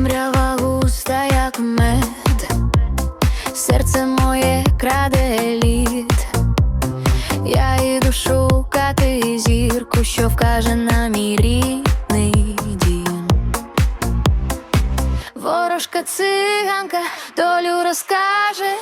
Темрява густа, як мед, серце моє краде лід, я йду шукати зірку, що вкаже на мій рідний дім. Ворожка циганка долю розкаже.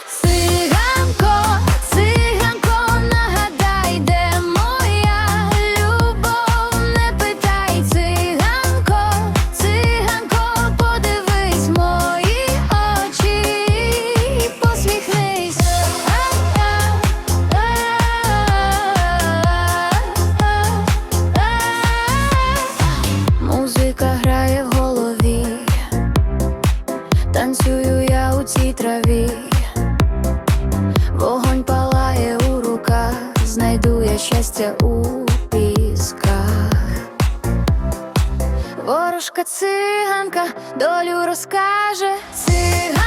Цій траві, вогонь палає у руках, знайду я щастя у пісках. Ворожка циганка долю розкаже циганка.